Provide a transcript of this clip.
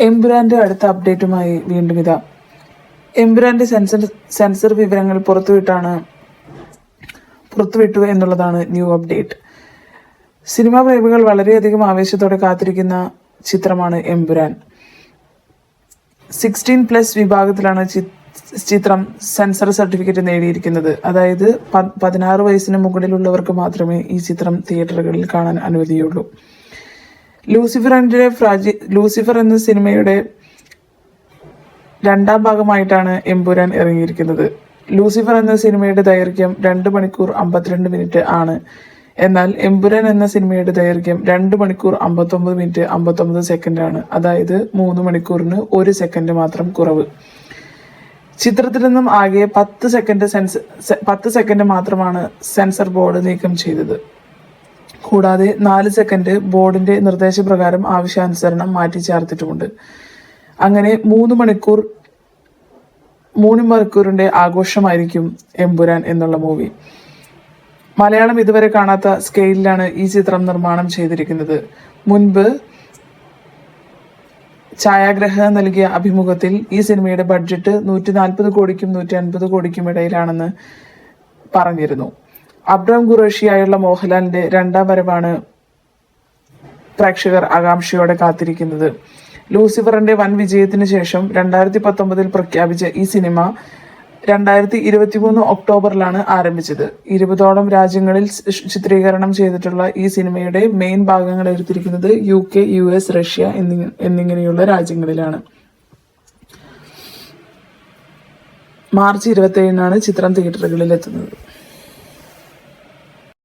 എംബുരാന്റെ അടുത്ത അപ്ഡേറ്റുമായി വീണ്ടും ഇതാ. എംബുരാന്റെ സെൻസർ സെൻസർ വിവരങ്ങൾ പുറത്തുവിട്ടാണ് പുറത്തുവിട്ടു എന്നുള്ളതാണ് ന്യൂ അപ്ഡേറ്റ്. സിനിമാ പ്രേമികൾ വളരെയധികം ആവേശത്തോടെ കാത്തിരിക്കുന്ന ചിത്രമാണ് എംബുരാൻ. സിക്സ്റ്റീൻ പ്ലസ് വിഭാഗത്തിലാണ് ചിത്രം സെൻസർ സർട്ടിഫിക്കറ്റ് നേടിയിരിക്കുന്നത്. അതായത് പതിനാറ് വയസ്സിന് മുകളിലുള്ളവർക്ക് മാത്രമേ ഈ ചിത്രം തിയേറ്ററുകളിൽ കാണാൻ അനുമതിയുള്ളൂ ലൂസിഫറിന്റെ ഫ്രാജി ലൂസിഫർ എന്ന സിനിമയുടെ രണ്ടാം ഭാഗമായിട്ടാണ് എമ്പുരാൻ ഇറങ്ങിയിരിക്കുന്നത്. ലൂസിഫർ എന്ന സിനിമയുടെ ദൈർഘ്യം രണ്ട് മണിക്കൂർ അമ്പത്തിരണ്ട് മിനിറ്റ് ആണ്. എന്നാൽ എമ്പുരാൻ എന്ന സിനിമയുടെ ദൈർഘ്യം രണ്ട് മണിക്കൂർ അമ്പത്തൊമ്പത് മിനിറ്റ് അമ്പത്തൊമ്പത് സെക്കൻഡ് ആണ്. അതായത് മൂന്ന് മണിക്കൂറിന് ഒരു സെക്കൻഡ് മാത്രം കുറവ്. ചിത്രത്തിൽ നിന്നും ആകെ പത്ത് സെക്കൻഡ് സെൻസ് പത്ത് സെക്കൻഡ് മാത്രമാണ് സെൻസർ ബോർഡ് നീക്കം ചെയ്തത്. കൂടാതെ നാല് സെക്കൻഡ് ബോർഡിന്റെ നിർദ്ദേശപ്രകാരം ആവശ്യാനുസരണം മാറ്റി ചേർത്തിട്ടുമുണ്ട്. അങ്ങനെ മൂന്ന് മണിക്കൂർ മൂന്ന് മണിക്കൂറിന്റെ ആഘോഷമായിരിക്കും എമ്പുരാൻ എന്നുള്ള മൂവി. മലയാളം ഇതുവരെ കാണാത്ത സ്കെയിലാണ് ഈ ചിത്രം നിർമ്മാണം ചെയ്തിരിക്കുന്നത്. മുൻപ് ഛായാഗ്രഹ നൽകിയ അഭിമുഖത്തിൽ ഈ സിനിമയുടെ ബഡ്ജറ്റ് നൂറ്റി നാൽപ്പത് കോടിക്കും നൂറ്റി അൻപത് കോടിക്കും ഇടയിലാണെന്ന് പറഞ്ഞിരുന്നു. അബ്രാം ഖുറേഷിയായുള്ള മോഹൻലാലിന്റെ രണ്ടാം വരവാണ് പ്രേക്ഷകർ ആകാംക്ഷയോടെ കാത്തിരിക്കുന്നത്. ലൂസിഫറിന്റെ വൻ വിജയത്തിന് ശേഷം രണ്ടായിരത്തി പത്തൊമ്പതിൽ പ്രഖ്യാപിച്ച ഈ സിനിമ രണ്ടായിരത്തി ഇരുപത്തിമൂന്ന് ഒക്ടോബറിലാണ് ആരംഭിച്ചത്. ഇരുപതോളം രാജ്യങ്ങളിൽ ചിത്രീകരണം ചെയ്തിട്ടുള്ള ഈ സിനിമയുടെ മെയിൻ ഭാഗങ്ങൾ എടുത്തിരിക്കുന്നത് U K U S Russia എന്നിങ്ങനെയുള്ള രാജ്യങ്ങളിലാണ്. മാർച്ച് ഇരുപത്തി ഏഴിനാണ് ചിത്രം തിയേറ്ററുകളിൽ എത്തുന്നത്